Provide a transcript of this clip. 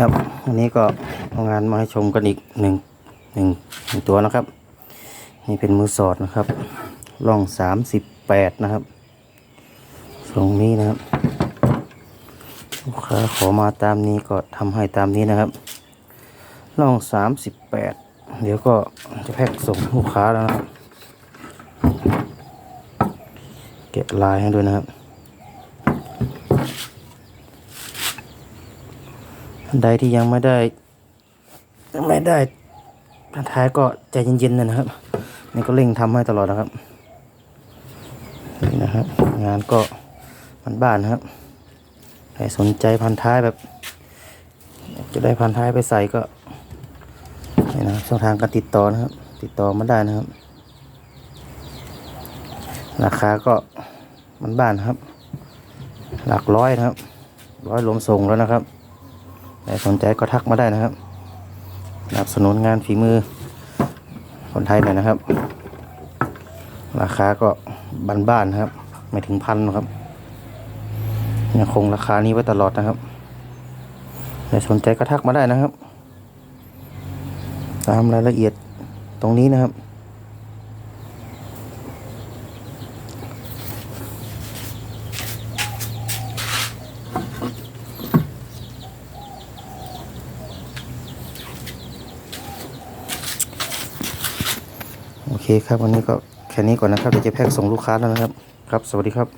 ครับวันนี้ก็เอางานมาให้ชมกันอีกหนึ่งหนึ่งหนึ่งตัวนะครับ นี่เป็นมือสอดนะครับร่องสามสิบแปดนะครับตรงนี้นะครับลูกค้าขอมาตามนี้ก็ทำให้ตามนี้นะครับร่องสามสิบแปดเดี๋ยวก็จะแพ็คส่งลูกค้าแล้วนะครับ เก็บลายให้ด้วยนะครับ ท่าน ใดที่ยังไม่ได้ยังไม่ได้พันท้ายก็ใจเย็นๆนะครับ นี่ก็เร่งทำให้ตลอดนะครับนี่นะครับงานก็มันบ้านนะครับใครสนใจพันท้ายแบบ จะได้พันท้ายไปใส่ก็นี่นะช่องทางการติดต่อนะครับ ติดต่อมาได้นะครับ ราคาก็มันบ้านนะครับ หลักร้อยนะครับ ร้อยรวมส่งแล้วนะครับ ใครสนใจก็ทักมาได้นะครับสนับสนุนงานฝีมือ คนไทยหน่อยนะครับ ราคาก็บ้านๆนะครับ ไม่ถึงพันนะครับยังคงราคานี้ไว้ตลอดนะครับใครสนใจก็ทักมาได้นะครับ ตามรายละเอียดตรงนี้นะครับ เคครับวันนี้ก็แค่นี้ก่อนนะครับเดี๋ยวจะแพ็กส่งลูกค้าแล้วนะครับ ครับ สวัสดีครับ